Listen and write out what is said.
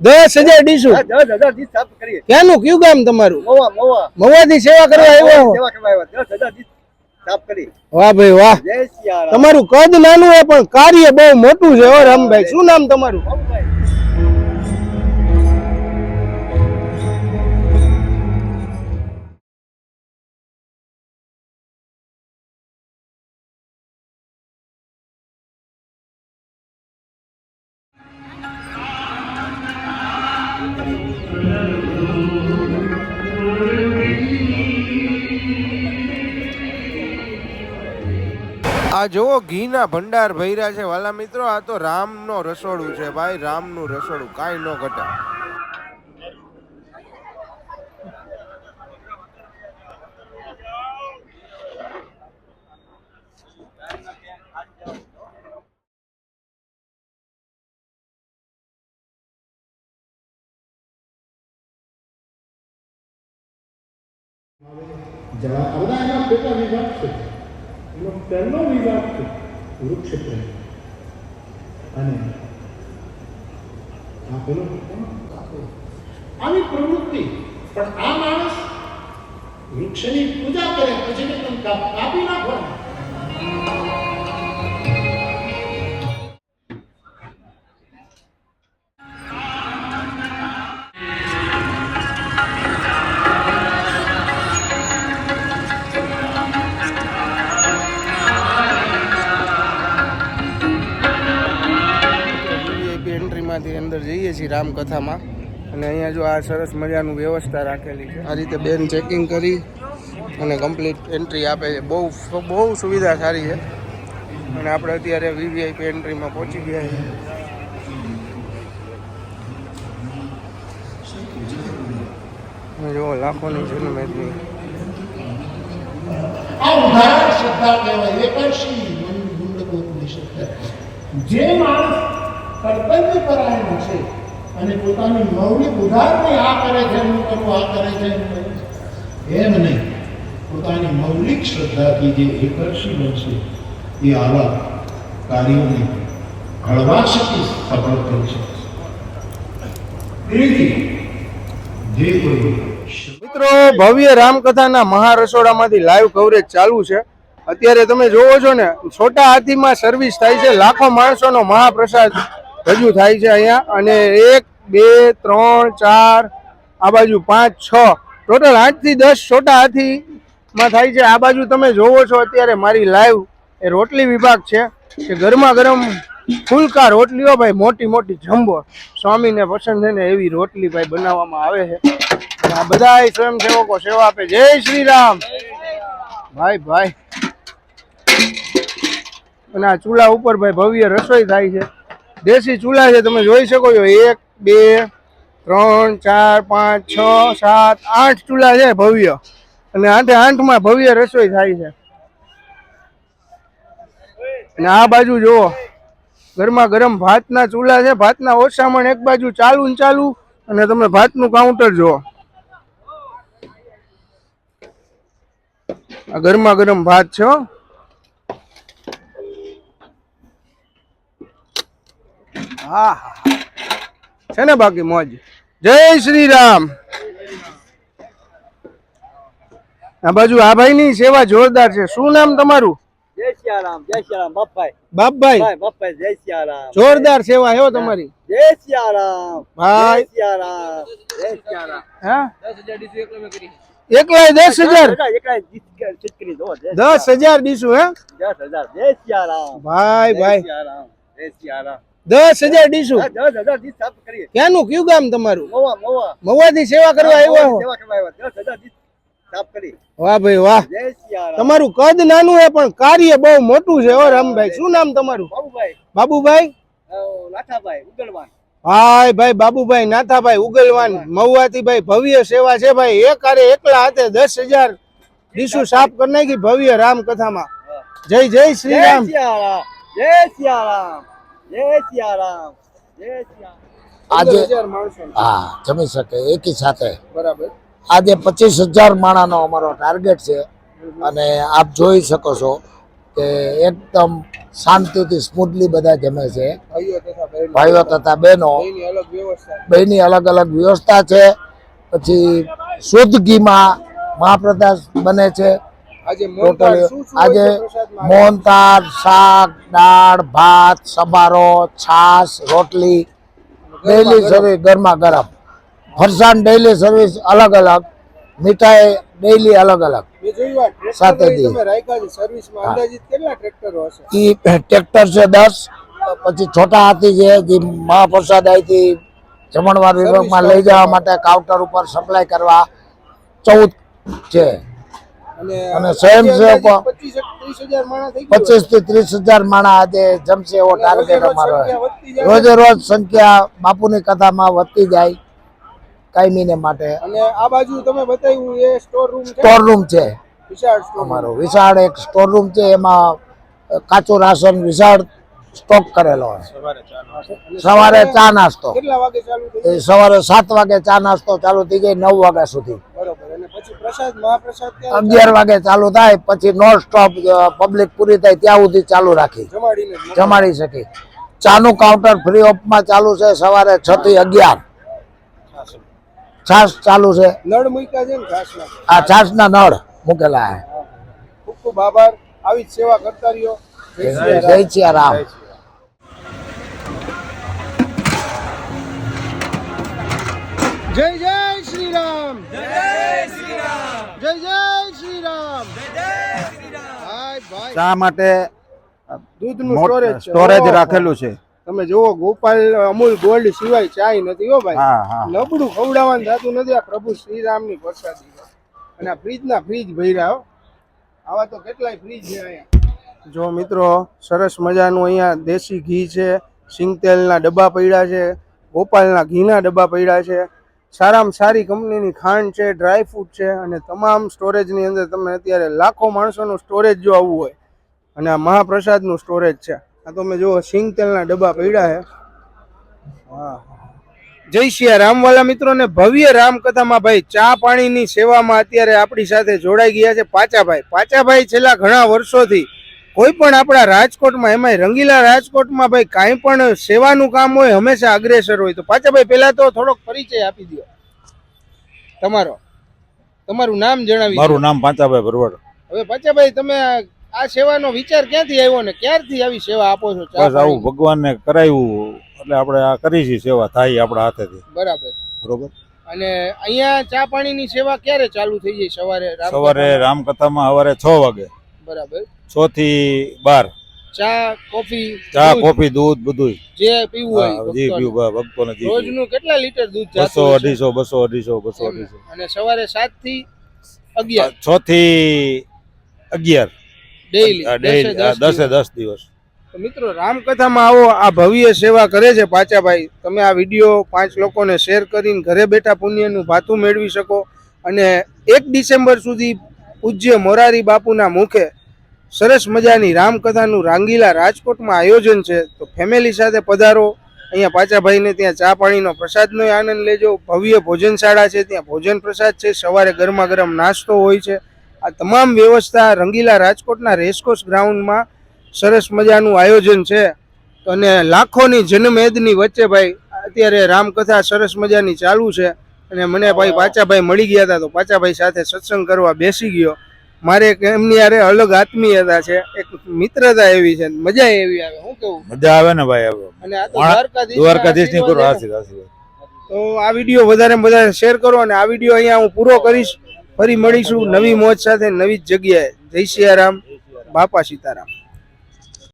દસ હજાર ડીશું. ક્યાંનું? કયું ગામ તમારું? મવા મવા સેવા કરવા આવ્યો વાહ ભાઈ વાહ. તમારું કદ નાનું હોય પણ કાર્ય બહુ મોટું છે હો રામભાઈ. શું નામ તમારું? આ જુઓ, ઘીના ભંડાર ભર્યા છે. વાલા મિત્રો, આ તો રામનો રસોડું છે ભાઈ, રામનું રસોડું, કાંઈ ન ઘટે. જરા બધા પેટા વિભાગ છે. એનો પહેલો વિભાગ વૃક્ષ પ્રેમ અને આ પેલો આવી પ્રવૃત્તિ, પણ આ માણસ વૃક્ષની પૂજા કરે પછી કાપી નાખવાના. વીઆઈપી અંદર જઈએ છીએ રામકથામાં. અને અહીંયા જો આ સરસ મજાનું વ્યવસ્થા રાખેલી છે. આ રીતે બેન ચેકિંગ કરી અને કમ્પ્લીટ એન્ટ્રી આપે છે. બહુ બહુ સુવિધા સારી છે. અને આપણે અત્યારે વીવીઆઈપી એન્ટ્રીમાં પહોંચી ગયા છીએ. જો લાખોની જન્મેદની જે માણસ કર્તવ્ય પરાયણ છે અને પોતાની મૌલિક ઉદાહરણને આ કરે છે એમ કરવું આ કરે છે. એમ એમ નહીં. પોતાની મૌલિક શ્રદ્ધાથી જે એકર્ષી બનશે, એ આવા કાર્યોને હળવાશથી સફળ કરી શકશે મિત્રો, ભવ્ય રામકથાના મહારસોડામાંથી લાઈવ કવરેજ ચાલુ છે. અત્યારે તમે જોવો છો ને, છોટા હાથીમાં સર્વિસ થાય છે લાખો માણસોનો મહાપ્રસાદ રજૂ થાય છે અહીંયા અને એક, બે, ત્રણ, ચાર, આ બાજુ પાંચ, છ. ટોટલ આઠથી દસ છોટા હાથીમાં થાય છે. આ બાજુ તમે જોવો છો અત્યારે મારી લાઈવ એ રોટલી વિભાગ છે કે ગરમા ગરમ ફૂલકા રોટલીઓ ભાઈ, મોટી મોટી જમ્બો. સ્વામીને પસંદ છે ને એવી રોટલી ભાઈ બનાવવામાં આવે છે. આ બધા સ્વયંસેવકો સેવા આપે. જય શ્રી રામ ભાઈ ભાઈ. અને આ ચૂલા ઉપર ભાઈ ભવ્ય રસોઈ થાય છે. દેશી ચૂલા છે, તમે જોઈ શકો છો. એક, બે, ત્રણ, ચાર, પાંચ, છ, સાત, આઠ ચૂલા છે ભવ્ય. અને આઠે આઠમાં ભવ્ય રસોઈ થાય છે. અને આ બાજુ જુઓ. ગરમા ગરમ ભાતના ચૂલા છે. ભાતના ઓછામણ એક બાજુ ચાલુ ને ચાલુ અને તમે ભાતનું કાઉન્ટર જુઓ. આ ગરમા ગરમ ભાત છે હો. છે ને બાકી મોજ? જય શ્રી રામ આ બાજુ આ ભાઈ ની સેવા જોરદાર છે. શું નામ તમારું? જય સિયારામ જય સિયારામ બાપભાઈ. બાપભાઈ. બાપભાઈ જય સિયારામ જોરદાર સેવા હે તમારી. જય સિયારામ ભાઈ. જય સિયારામ જય સિયારામ હા? દસ હજાર ડીસી એકલો મે કરી. એકલાય દસ હજાર? એકલા ચિતકરી દો જય દસ હે? 10000 જય સિયારામ ભાઈ ભાઈ. જય સિયારામ જય સિયારામ દસ હજાર કરીએ. ક્યાંનું? કયું ગામ તમારું? મવા થી સેવા કરવા આવ્યા વાહ ભાઈ વાહ. તમારું કદ નાનું છે પણ કાર્ય બહુ મોટું છે હો રામભાઈ. શું નામ તમારું? બાબુભાઈ. ભાઈ ભાઈ બાબુભાઈ નાથાભાઈ ઉગલવાન. મહુવાથી ભાઈ ભવ્ય સેવા છે ભાઈ. એક આરે એકલા હાથે દસ હજાર ડીશું સાફ કરી નાખી ભવ્ય રામ કથામાં જય જય શ્રી રામ. જય સિયારામ આજે હા જમી શકે એકી સાથે. બરાબર. આજે પચીસ હજાર માણાનો અમારો ટાર્ગેટ છે. અને આપ જોઈ શકો છો કે એકદમ શાંતિથી સ્મૂથલી બધા જમે છે. ભાઈઓ તથા બહેનો. તથા અલગ બેની અલગ અલગ વ્યવસ્થા છે. પછી શુદ્ધ ઘીમાં મહાપ્રસાદ બને છે. ટોટલી આજે? મોહનથાળ શાક દાળ ભાત સબારો છાશ રોટલી ડેલી સર્વિસ ગરમા. ગરમ ફરસાણ ડેલી સર્વિસ અલગ અલગ મીઠાઈ ડેઈલી અલગ અલગ. સાથે ઈ ટ્રેક્ટર છે દસ પછી છોટા હાથી છે જે મહાપ્રસાદ અહીંથી જમણવાર વિભાગમાં લઈ જવા માટે કાઉન્ટર ઉપર સપ્લાય કરવા ચૌદ છે. અને અને સ્વયંસેવકો પચીસથી ત્રીસ હજાર માણસ આજે જમશે એવો ટાર્ગેટ અમારો રોજે રોજ સંખ્યા બાપુની કથામાં વધતી જાય કાયમીને માટે. અને આ બાજુ તમે બતાવ્યું એ સ્ટોર રૂમ છે? સ્ટોર રૂમ છે. વિશાળ અમારો વિશાળ એક સ્ટોર રૂમ છે. એમાં કાચું રાશન વિશાળ સ્ટોક કરેલો હોય સવારે ચા નાસ્તો. કેટલા વાગે ચાલુ સવારે સાત વાગે ચા નાસ્તો ચાલુ થઈ જાય નવ વાગ્યા સુધી. અગિયાર વાગે ચાલુ થાય પછી નોન સ્ટોપ પબ્લિક પૂરી થાય ત્યાં સુધી ચાલુ રાખી. જમાડીને જ. મોકલો. જમાડી શકી. ચાનું કાઉન્ટર ફ્રી ઓફમાં ચાલુ છે સવારે છ થી અગિયાર. છાસ ચાલુ છે. નળ મૂક્યા છે ને આ છાસના નળ મૂકેલા છે. ખૂબ ખૂબ આભાર. આવી સેવા કરતા રહ્યો. જય સિયા રામ. જય જય જય શ્રી રામ જય શ્રી રામ જય જય શ્રી રામ ભાઈ ભાઈ. શા માટે દૂધનું સ્ટોરેજ. સ્ટોરેજ રાખેલું છે? તમે જુઓ ગોપાલ અમૂલ ગોલ્ડ સિવાય ચાય નથી હો ભાઈ. હા હા. નબળું ખવડાવવાનું થતું નથી આ પ્રભુ શ્રીરામની પ્રસાદી. છે. અને આ ફ્રીજના ફ્રીજ ભર્યા હો. આવા તો કેટલાય ફ્રીજ છે અહીંયા. જો મિત્રો સરસ મજાનું અહીંયા દેશી ઘી છે સિંગતેલના ડબ્બા પડ્યા છે ગોપાલના ઘીના ડબ્બા પડ્યા છે. સારામાં સારી કંપનીની ખાંડ છે ડ્રાયફ્રૂટ છે અને તમામ સ્ટોરેજની અંદર તમે અત્યારે લાખો માણસોનું સ્ટોરેજ જો આવવું હોય અને આ મહાપ્રસાદનું સ્ટોરેજ છે. આ તમે જુઓ સિંગતેલના ડબ્બા પડ્યા છે. જય શિયા રામવાલા મિત્રોને ભવ્ય રામકથામાં ભાઈ ચા પાણીની સેવામાં અત્યારે આપણી સાથે જોડાઈ ગયા છે પાચાભાઈ પાચાભાઈ છેલ્લા ઘણા વર્ષોથી કોઈ પણ આપણા રાજકોટમાં એમાંય રંગીલા રાજકોટમાં ભાઈ કાંઈ પણ સેવાનું કામ હોય હંમેશા અગ્રેસર હોય. તો પાચાભાઈ પહેલાં તો થોડોક પરિચય આપી દો તમારો. તમારું નામ જણાવી મારું નામ પાંચાભાઈ ભરવાડ. હવે પાંચાભાઈ તમે આ- સેવાનો વિચાર ક્યાંથી આવ્યો ને ક્યારથી આવી સેવા આપો છો? બસ આવું ભગવાનને કરાવ્યું એટલે આપણે આ કરી છે સેવા થાય આપણા હાથેથી. બરાબર. બરોબર? અને અહીંયા ચા પાણીની સેવા ક્યારે ચાલુ થઈ જાય સવારે? સવારે રામકથામાં સવારે છ વાગે. બરાબર. છ થી બાર. ચા કોફી ચા કોફી દૂધ બધું જે પીવું હોય જી. પીવું ભક્તોને. જી રોજનું કેટલા લીટર દૂધ બસો અઢીસો બસો અઢીસો બસો અઢીસો. અને સવારે સાતથી અગિયાર. છ થી અગિયાર. ડેઈલી દસે દસ દિવસ. મિત્રો રામકથામાં આવો આ ભવ્ય સેવા કરે છે પાચાભાઈ. તમે આ વીડિયો પાંચ લોકોને શેર કરીને ઘરે બેઠા પુણ્યનું ભાથું મેળવી શકો. અને એક ડિસેમ્બર સુધી પૂજ્ય મોરારી બાપુના મુખે સરસ મજાની રામકથાનું રાંગીલા રાજકોટમાં આયોજન છે. તો ફેમિલી સાથે પધારો. અહીંયા પાચાભાઈને ત્યાં ચા પાણીનો પ્રસાદનો આનંદ લેજો. ભવ્ય ભોજનશાળા છે. ત્યાં ભોજન પ્રસાદ છે. સવારે ગરમા ગરમ નાસ્તો હોય છે. આ તમામ વ્યવસ્થા રંગીલા રાજકોટના રેસકોર્સ ગ્રાઉન્ડમાં સરસ મજાનું આયોજન છે. અને લાખોની જનમેદની વચ્ચે ભાઈ, અત્યારે રામકથા સરસ મજાની ચાલુ છે. અને મને ભાઈ પાચાભાઈ મળી ગયા હતા તો પાચાભાઈ સાથે સત્સંગ કરવા બેસી ગયો. મારે એમની હારે અલગ આત્મીયતા છે એક મિત્રતા એવી છે મજા એવી આવે હું કેવું મજા આવે ને ભાઈ આવે અને આ તો દ્વારકાધીશની કરો આશીર્વાદ આશીર્વાદ તો આ વીડિયો વધારે વધારે શેર કરો અને આ વીડિયો અહીંયા હું પૂરો કરીશ. ફરી મળીશું નવી મોજ સાથે નવી જ જગ્યાએ. જય સિયારામ બાપા સીતારામ.